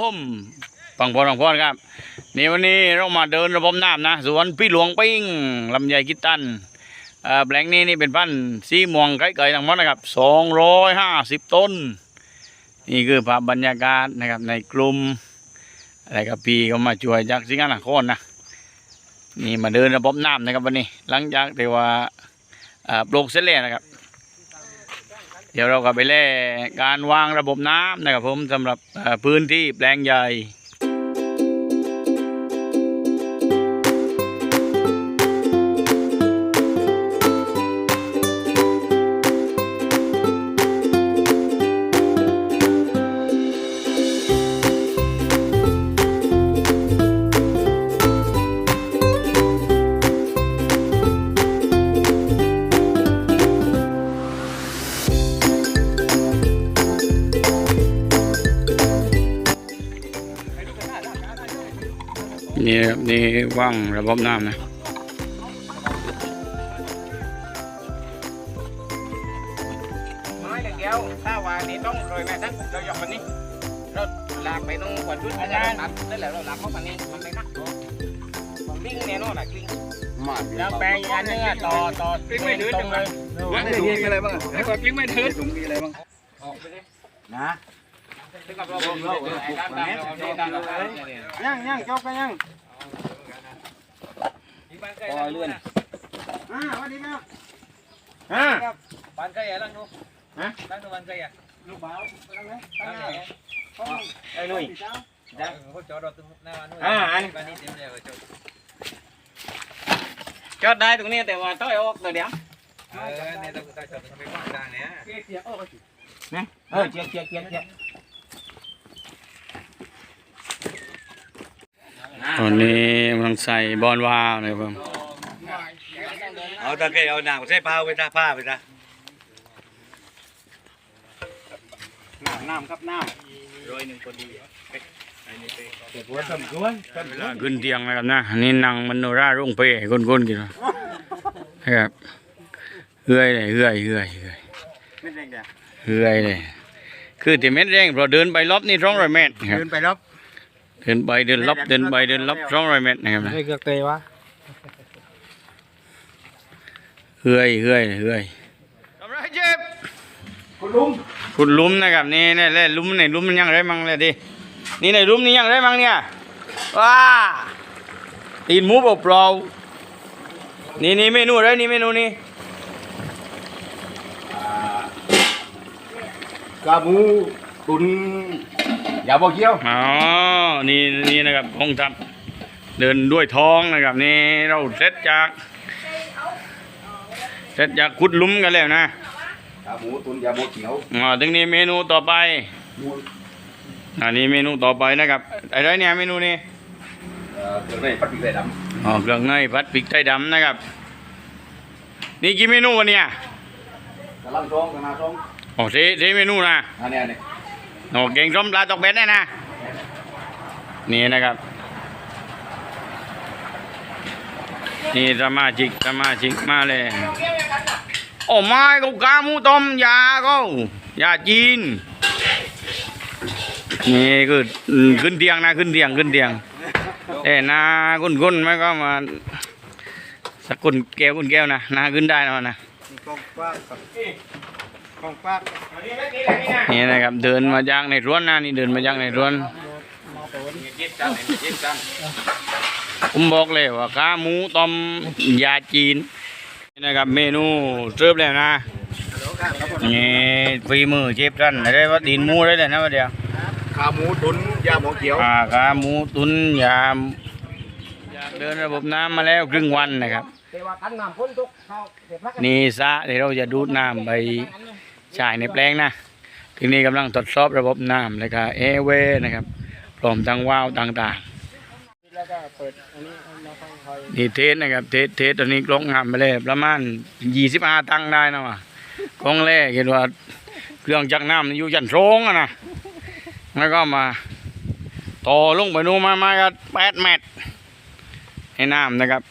ผมฟังพอฟังพอครับนี่วันนี้เรามาเดินระบบน้ำนะสวนพี่หลวงปิ้งลำไยกิตันเอ่อแปลงนี้นี่เป็นพันธุ์สีม่วงไก่ไก่ทั้งหมดนะครับสองร้อยห้าสิบต้น นี่คือภาพบรรยากาศนะครับในกลุ่มอะไรกับพี่ก็มาช่วยจากสิงห์นครนะนี่มาเดินระบบน้ำนะครับวันนี้ หลังจากที่ว่าปลูกเสร็จแล้วนะครับ เดี๋ยวเราก็ไปแล่การวางระบบน้ำนะครับผมสำหรับพื้นที่แปลงใหญ่ ครับนี่ว่างระบบน้ำนะไม้เลยแก้วถ้าว่านี่ต้องโรยแม่ทั้งเราหยอกมันนี่เราลากไปตรงขวดชุดอาจารย์ตัดได้แล้วเราลากเข้ามานี่มันไม่นักของลิงแน่นอนอะลิงแล้วแปลงอันนี้ต่อต่อลิงไม่ถือจังเลยวันนี้มีอะไรบ้างไอ้คนลิงไม่ถือถุงมีอะไรบ้างนะถึงกับเราเราไอ้ด้านด้านเราด้านเราย่างย่างจบกันย่าง ปล่อยเลื่อนอ่าวันนี้ครับอ่าบ้านใครอะลังดูฮะลังดูบ้านใครอะลูกบ่าวไปทางไหนทางไหนไอ้นุ่ยจ้าเขาจอดรถตรงหน้าบ้านนุ่ยอ่าอันบ้านนี้เต็มเลยจอดจอดได้ตรงนี้แต่ว่าต้องออกเดี๋ยวเออเนี่ยต้องจอดตรงไปขวางทางเนี้ยเออเจียกเจียกเจียกเจียก ตอนนี้กำลังใส่บอลวาวนะครับผมเอาตะเกียบเอาหนังใส่ผ้าไปจ้าผ้าไปจ้าน้ำน้ำครับน้โรยหนึ่งคนดีำเก็บหัวสมควรเวลาขึ้นเตียงนะครับนะอันนี่นั่งมันโนรารุ่งเป้ก้นๆกินนะครับเฮือยเลยเฮือยเฮือยเฮือยไม่แดงเดียวเฮือยเลยคือที่เม็ดแรงเพราะเดินไปรอบนี่สองร้อยเมตรครับเดินไปรอบ เดินไปเดินรอบเดินไปเดินรอบสองร้อยเมตรนะครับนะไม่เกือกเตยวะเฮือยเฮือยเฮือยทำไรเจ็บคุณลุงขุดหลุมนะครับนี่นี่แหละหลุมในหลุมมันยังไรมั่งเลยดินี่ในหลุมนี่ยังไรมั่งเนี่ยว้าตีนหมูเปล่าๆนี่นี่เมนูอะไรนี่เมนูนี่กาบูตุน ยาบ่เกี้ยวอ๋อนี่นี่นะครับห้องทับเดินด้วยท้องนะครับนี่เราเสร็จจากเสร็จจากขุดหลุมกันแล้วนะกาบูตุนยาบ่เกี้ยวอ่าถึงนี้เมนูต่อไปอันนี้เมนูต่อไปนะครับอะไรเนี่ยเมนูนี้เอ่อเครื่องในปัดปีกไก่ดอ๋อเครื่องในผัดพริกไทยดำนะครับ นี่กี่เมนูวันเนี้ยำกระลังช่องกระนาช่องอ๋อเทเทเมนูนะอันนี้อันนี้ โอ้เก่งส้มปลาตกเบ็ดได้นะ นี่นะครับ นี่สมาชิกสมาชิกมาเลย โอ้ไม่กูกามูต้มยาก็ยาจีน นี่คือขึ้นเตียงนะขึ้นเตียงขึ้นเตียงเอ้นากุนกุนไม่ก็มาสักกุนแก้วกุนแก้วนะนาขึ้นได้นะนะ กองปากกองปากนี่นะครับเดินมาจากในสวนนะนี่เดินมาจากในสวนจิตจังจิตจังผมบอกเลยว่าขาหมูต้มยาจีนนี่นะครับเมนูเสิร์ฟแล้วนะนี่ฝีมือเชฟท่านอะไรว่าตีนหมูได้เลยนะวะเดียวขาหมูตุนยาหมอเขียวอ่าขาหมูตุนยามอยากเดินระบบน้ำมาแล้วครึ่งวันนะครับแต่ว่ากันน้ำพ้นทุกเขาเก็บพักนี่ซะที่เราจะดูดน้ำไป ใช้ในแปลงนะทีนี้กำลังทดสอบระบบน้ำเลยครับเอเวนะครับพร้อมทั้งว้าวต่างๆแล้วก็เปิดอันนี้เราต้องคอยนี่เทสนะครับเทสเทสตอนนี้กล้องงามไปเลยประมาณยี่สิบห้าตังค์ได้นะวะกล้องแรกเห็นว่าเครื่องจักรน้ำอยู่ยันโรงอะนะแล้วก็มาต่อลงไปนู่นมามาก็แปดเมตรให้น้ำนะครับ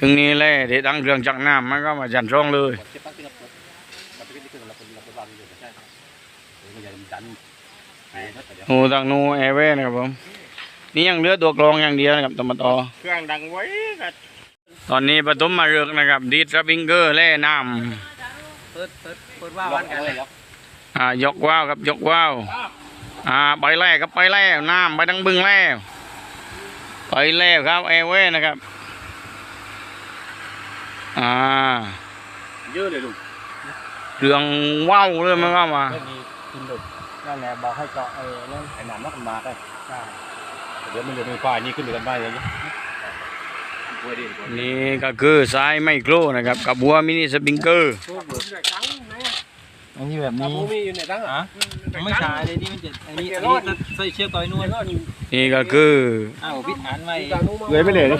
ถึงนี้เลยที่ตั้งเครื่องจักรน้ำมันก็มายันโรงเลยเก็บพักที่เราเปิดเราไปที่เครื่องเราเป็นเราเป็นวางอยู่ใช่มันจะดัน โอ้ทางนู้นแอร์เวย์นะครับผมนี่ยังเหลือตัวกรองอย่างเดียวนะครับตมตอเครื่องดังไว้ก็ตอนนี้ปฐมมาเรือกนะครับ ดีดสปริงเกอร์แล่น้เปิดเปิดเปิดว่าวันกันเลยำอ่ายกว่าวครับยกว่าวอ่าไปแล่ครับไปแล้วน้ำไปทั้งบึงแล้วไปแล้วครับแอร์เวย์นะครับอ่าเยอะเลยลูกเรื่องว่าวเลยมันก็มาไม่มีกิ นดุนั่นแหละบอกให้เจาะไอ้นั่นไอ้หนามนักมาได้เดี๋ยวมันจะมีควายนี่ขึ้นเรือนได้เลยเนี่ยนี่ก็คือสายไมโครนะครับกับบัวมินิสปริงเกอร์อันนี้แบบนี้มีอยู่ในตั้งอะไม่ใช่เลยนี่มันจะอันนี้อันนี้ใส่เชือกต่อยนวลนี่ก็คืออ้าวพิษหันไว้เลยไม่เลยเลย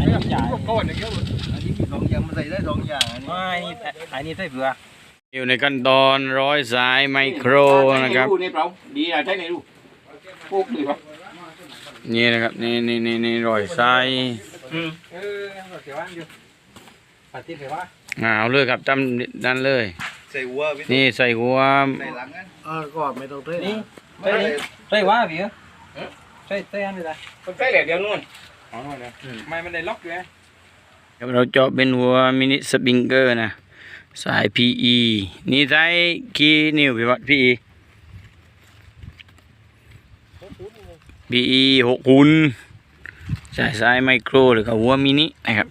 อันนี้ไม่ใช่ก้อนเยอะอันนี้มีสองอย่างมันใส่ได้สองอย่างอันนี้ไม่อันนี้ใส่เผือก อยู่ในขั้นตอนร้อยสายไมโครนะครับนี่เปล่าดีอะใช่ไหมลูกพวกนี่ครับนี่นะครับนี่นี่นี่นี่ร้อยสายเออเสียว่างอยู่ปฏิเสธว่าอ่าเอาเลยครับจำนั่นเลย ใส่หัววินี่ใส่หัวใส่หลังนั้นเออก็ไม่ต้องเต้นี่ใส่ใส่ว่าพี่ใส่ใส่อันนี้ได้คนใกล้เหลือเดียวนู่นไม่มันได้ล็อกอยู่ไงครับเราเจาะเป็นหัวมินิสปริงเกอร์นะ สาย PE นี่สายกี่นิ้วพี่วัด PE PE หกคูณสายสายไมโครหรือกับหัวมินินะครับ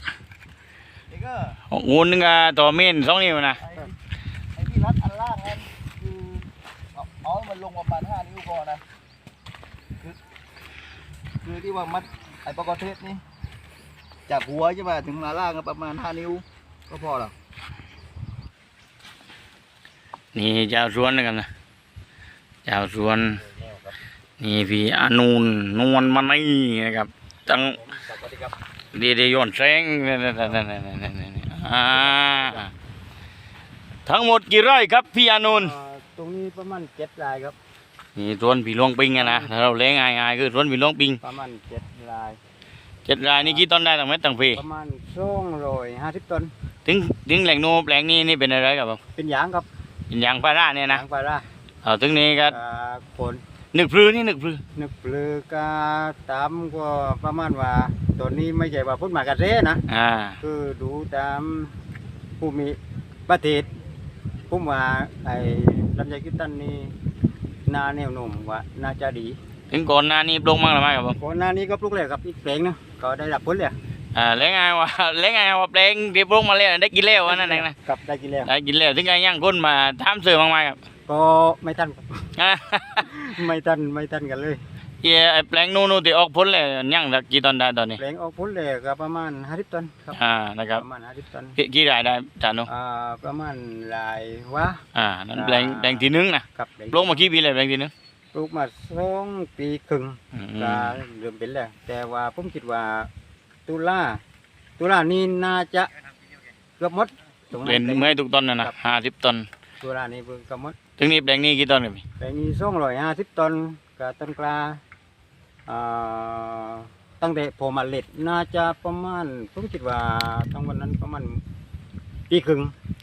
หกคูณนึงก็ต่อเมนสองนิ้วนะไอที่รัดอันล่างนั้นคือเอาเอาให้มันลงประมาณห้านิ้วพอนะคือคือที่ว่ามัดไอ้ปกตินี่จากหัวใช่ไหมถึงมาล่างก็ประมาณห้านิ้วก็พอหรอ นี่เจ้าสวนนะครับนะเจ้าสวน นี่พี่อานูนนวลมานี่นะครับตั้งเดียวเดียวโยนแสงนี่นี่นี่นี่นี่นี่นี่อ่าทั้งหมดกี่ไร่ครับพี่อานูนตรงนี้ประมาณเจ็ดลายครับนี่สวนพี่หลวงปิงอะนะถ้าเราเลี้ยงง่ายๆคือสวนพี่หลวงปิงประมาณเจ็ดลายเจ็ดรายนี่กี่ต้นได้ตั้งเม็ดตั้งปีประมาณสองร้อยห้าสิบต้น ถึงถึงแหล่งโนแปลงนี้นี่เป็นอะไรครับผมเป็นยางครับ เป็นยางพาราเนี่ยนะยางปลาร่าเอาถึงนี้ก็อ่าผลนึกพลื้นี่นึกพลื้นึกเปลือกาตามก็ประมาณว่าตัวนี้ไม่ใช่ว่าพุ่นหมากระเรนะอ่าคือดูตามภูมิประเทศผมว่าไอ้ลำไยกิตันนี่นาแนวโน้มว่าน่าจะดี ถึงก่อนหน้านี้ปลูกมั้งหรือไม่ครับผมก่อนหน้านี้ก็ปลูกแล้วครับอีกแปลงนึงก็ได้รับผลเลย อ่าเลี้ยงไงว่าเลี้ยงไงว่าแปลงที่ปลูกมาแล้วได้กินแล้วอันนั่นเองนะกับได้กินแล้วได้กินแล้วถึงไงย่างคนมาถามซื้อมากมายครับก็ไม่ทันอ่าไม่ทันไม่ทันกันเลยเหี้ยไอ้แปลงนู้นๆที่ออกผลแล้วย่างสักกี่ต้นได้ตอนนี้แปลงออกผลเลยก็ประมาณ50ตันครับอ่านะครับประมาณ50ตันกี่กี่รายได้จานโนอ่าประมาณหลายว่า อ่านั่นแปลงแปลงที่หนึงนะครับปลูกมากี่ปีแล้วแปลงที่หนึงปลูกมาสองปีครึ่งอืมก็เริ่มเป็นแล้วแต่ว่าผมคิดว่า ตุลาตุลานี่น่าจะเกือบหมดตรงนั้เป็นนเมื่อยทุกต้นนะนะห้าสิบต้นตุลานี่เพิ่งเกือบหมดถึงนี้แปลงนี้กี่ต้นครับพี่แต่มีสองร้อยห้าสิบต้นกับต้นกลาอ่าตั้งแต่พอมาเล็ดน่าจะประมาณผมคิดว่าทั้งวันนั้นประมาณปีครึ่ง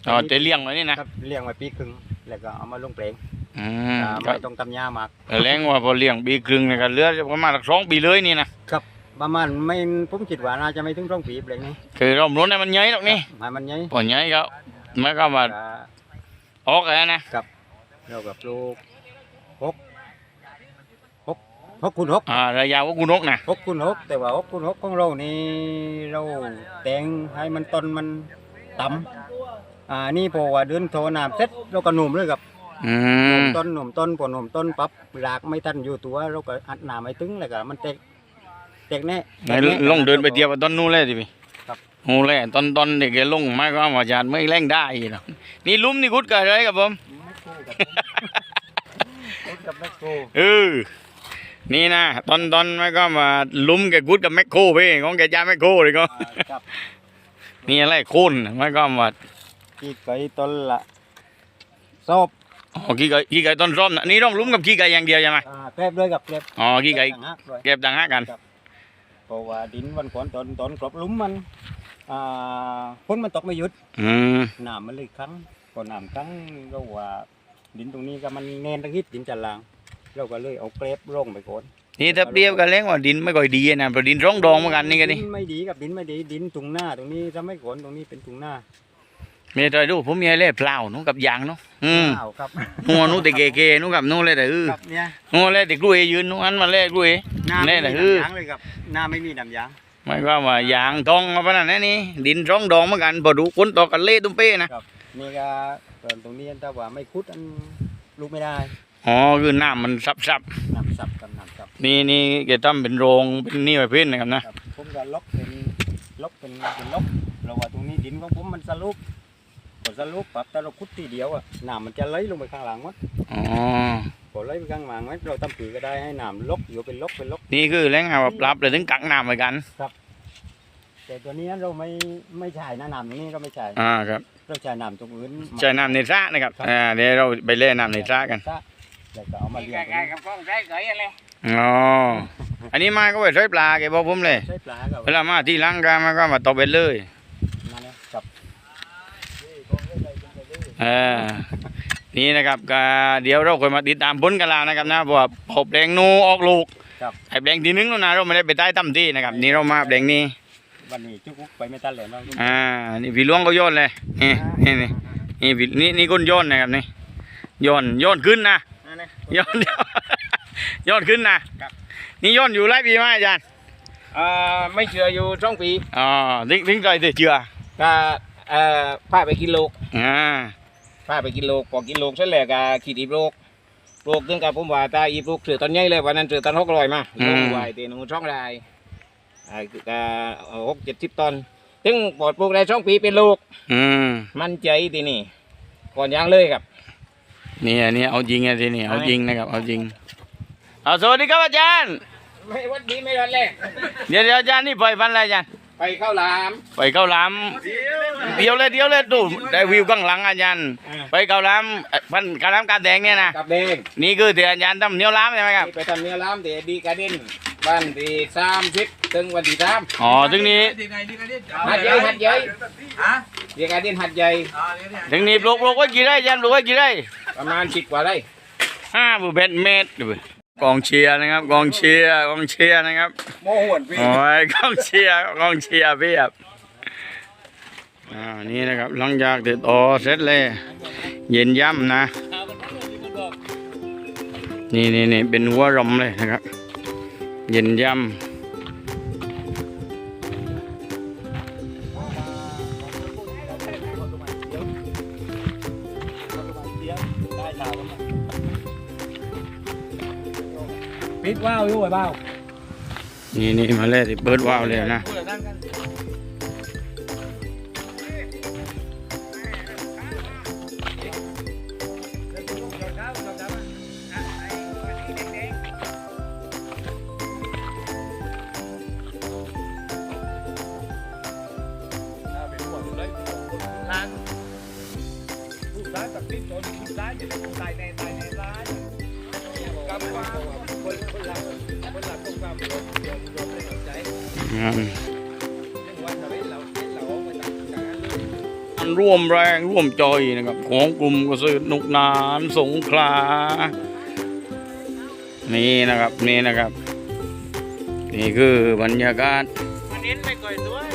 อ๋อแต่เลี้ยงไว้นี่นะครับเลี้ยงไว้ปีครึ่งแล้วก็เอามาลงแปลงอืมอ่าก็ไม่ต้องตำยามากเลี้ยงว่าพอเลี้ยงปีครึ่งเนยก็เหลือประมาณสักสองปีเลยนี่นะครับ ประมาณไม่ผมคิดว่าน่าจะไม่ถึงสองปีแปลงนี้คือเราหนุนให้มันใหญ่หรอกนี่ให้มันใหญ่พอใหญ่ก็มันก็มาก็ออกแล้วนะเรากับปลูกหกหกหกคูณหกอ่าระยะว่ากูนกนะหกคูณหกแต่ว่าหกคูณหกของเรานี่เราแต่งให้มันต้นมันต่ำอ่านี่พอว่าเดินโทน้ำเสร็จเราก็หนุ่มเลยครับอืหนุ่มมต้นหนุ่มต้นพอหนุ่มต้นปั๊บรากไม่ทันอยู่ตัวเราก็อัดน้ำไม่ถึงเลยก็มันแตก แตกแน่ไหนลองเดินไปเทียบกับต้นนู้นเลยสิพี่ครับ โอ้เลยต้นต้นเด็กแกลงไม่ก็ว่าจานไม่แรงได้หรอกนี่ลุ่มนี่กุดกันเลยครับผมกับแมคโครเออ นี่นะตอนตอนไม่ก็มาลุ้มกับกุดกับแมคโครพี่ของแกจ้าแมคโครเลยก็ อ่าครับนี่อะไรโคนไม่ก็มากี่ไก่ต้นละซอบอ๋อขี้ไก่ขี้ไก่ต้นส้มนะนี่ต้องลุ้มกับขี้ไก่อย่างเดียวใช่ไหมอ่าแกลบเลยกับแกลบอ๋อขี้ไก่ต่างหากด้วย เก็บต่างหากกัน เพราะว่าดินวันก่อนตอนตอนกรอบหลุมมันอ่าฝนมันตกไม่หยุดอืมน้ำมันเลยครั้งพอน้ำครั้งก็ว่าดินตรงนี้ก็มันแน่นตะกิดดินจันลางเราก็เลยเอาเกรบร่องไปก่อนนี่ถ้าเปรียบกันแล้วว่าดินไม่ค่อยดีนะเพราะดินร้องดองเหมือนกันนี่กันนี่ดิไม่ดีกับดินไม่ดีดินตรงหน้าตรงนี้ถ้าไม่ก่อนตรงนี้เป็นตรงหน้า เมียใจดูผมมีอะไรเปล่านู้นกับยางนู้นอืมอ้าวครับหัวนู้นแต่เก๋ๆนู้นกับนู้นเลยแต่เออครับเนี่ยหัวเลยแต่กล้วยยืนนู้นอันมาเลยกล้วยหน้าแน่ไม่น่ะมีคือน้ำยางเลยครับหน้าไม่มีน้ำยางหมายความว่ายางทองมาปะนั่นนะนี่ดินร้องดองเหมือนกันพอดูคนต่อกันเละตุ้มเป้นะนี่ก็เปิดตรงนี้ถ้าว่าไม่คุดอันลูกไม่ได้อ๋อคือน้ำมันซับน้ำสับกับน้ำสับๆนี่นี่แกทำเป็นโรงเป็นนี่ไว้เพื่อนนะครับนะครับผมก็ล็อกเป็นล็อกเป็นเป็นล็อกเราว่าตรงนี้ดินของผมมันสลุปพอ สลุปปรับแต่เราคุดทีเดียวอะน้ำมันจะไหลลงไปข้างหลังหมดอ๋อพอไหลไปข้างหลังไหมเราทำผือก็ได้ให้น้ำลกอยู่เป็นลกเป็นลกนี่คือแรงงานว่าปรับเลยถึงกักน้ำเหมือนกัน แต่ตัวนี้เราไม่ไม่ใช่นะน้ำตรงนี้ก็ไม่ใช่อ่าครับเราใช้น้ำตรงอื่นใช้น้ำในสระนะครับ อ่าเดี๋ยวเราไปเล่นน้ำในสระกันแล้วก็เอามานี่เลี้ยงตรงใกล้นี้ๆกับกล้องใช้เกยอะไรอ๋ออันนี้มาก็ไปใช้ปลาแกบอกผมเลย ใช้ปลากับเวลามาที่ล้างกามาก็มาตบเบ็ดเลย นั่นนะกับ เออนี่นะครับก็เดี๋ยวเราค่อยมาติดตามผลกันแล้วนะครับนะเพราะว่าพอแปลงนูออกลูกไอ้แปลงที่หนึงนู่นนะเราไม่ได้ไปใต้ตั้มที่นะครับ นี่เรามาแปลงนี้วันนี้จุกไปไม่ทันเลยน้องอ่านี่พี่หลวงก็โยนเลยนี่นี่นี่นี่พี่นี่นี่คนโยนนะครับนี่โยนโยนขึ้นนะนั่นนะโยนโยนขึ้นนะนี่โยนอยู่ไรปีไหมอาจารย์อ่าไม่เชื่ออยู่สองปีอ๋อทิ้งทิ้งใจเชื่อก็เอ่อพาไปกินโลกอ่า พาไปกินโลกพอกินโลกเสร็จแล้วก็ขีดอีบโลกโลกถึงกับผมว่าตาอีบโลกเสือตอนใหญ่เลยวันนั้นเสือตอนหกร้อยมาลงไว้เตนูช่องได้อ่าก็หกเจ็ดสิบตอนถึงปลอดปลูกได้ช่องปีเป็นโลกอืมมั่นใจทีนี่ก่อนยังเลยครับ นี่อันนี้เอาจริงอะทีนี่เอาจริงนะครับ เอาจริงเอาสวัสดีครับอาจารย์ ไม่วันดีไม่รอดแรกเดี๋ยวเดี๋ยวอาจารย์นี่ปล่อยพันธุ์อะไรอาจารย์ ไปเข้าหลาม ไปเกาหลามเดียวเลยเดียวเลยดูได้วิวข้างหลังอาจารย์ไปเกาหลามเอ่อพันธุ์กาหลามกาแดงเนี่ยนะกับเด้งนี่คือที่อาจารย์ทำเนียวหลามใช่ไหมครับนี่ไปทำเนื้อหลามเดี๋ยวดีการ์เด้นบ้านที่สามสิบถึงวันที่สามอ๋อถึงนี้หัดใหญ่หัดใหญ่ดีการ์เด้นหัดใหญ่ถึงนี้ปลูกปลูกไว้กี่ไร่อาจารย์ปลูกไว้กี่ไร่ประมาณสิบกว่าไร่ห้าบุเบนเมตรดู กองเชียร์นะครับ กองเชียร์กองเชียร์นะครับโมโหนพี่โอ้ยกองเชียร์กองเชียร์เพียบอ่านี่นะครับหลังจากติดต่อเสร็จเลย เย็นย่ำนะ นี่นี่นี่เป็นหัวรมเลยนะครับ เย็นย่ำาวอยู่ไอ้บ้านี่นี่มาเลยที่เปิดว้าวเลยนะ อืมมันร่วมแรงร่วมใจนะครับ ของกลุ่มเกษตรนุกนานสงขลา นี่นะครับนี่นะครับ นี่คือบรรยากาศมันเน้นไปก่อยด้วย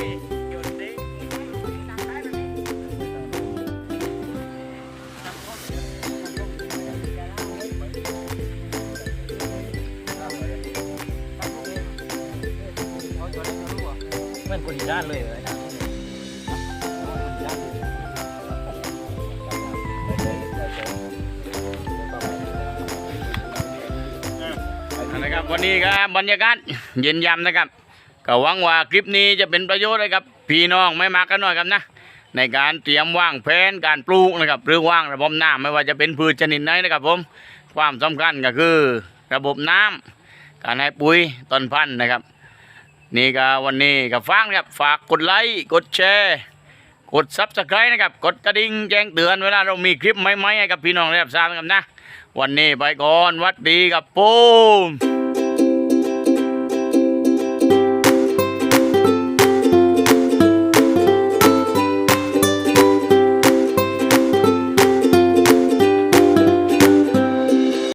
มันคนด้านเลยนะนะครับวันนี้ก็บบรรยากาศเย็นยำนะครับก็หวังว่าคลิปนี้จะเป็นประโยชน์ให้กับพี่น้องไม่มากก็น้อยครับนะ ในการเตรียมว่างแผนการปลูกนะครับ หรือว่างระบบน้ำไม่ว่าจะเป็นพืชชนิดไหนนะครับผมความสำคัญก็คือระบบน้ำการให้ปุ๋ยต้นพันธุ์นะครับ นี่ก็วันนี้ก็ฟังนะครับฝากกดไลค์กดแชร์กดซับสไครต์นะครับ กดกระดิ่งแจ้งเตือนเวลาเรามีคลิปใหม่ๆให้กับพี่น้องได้รับทราบนะครับนะ วันนี้ไปก่อนวัดดีกับปูม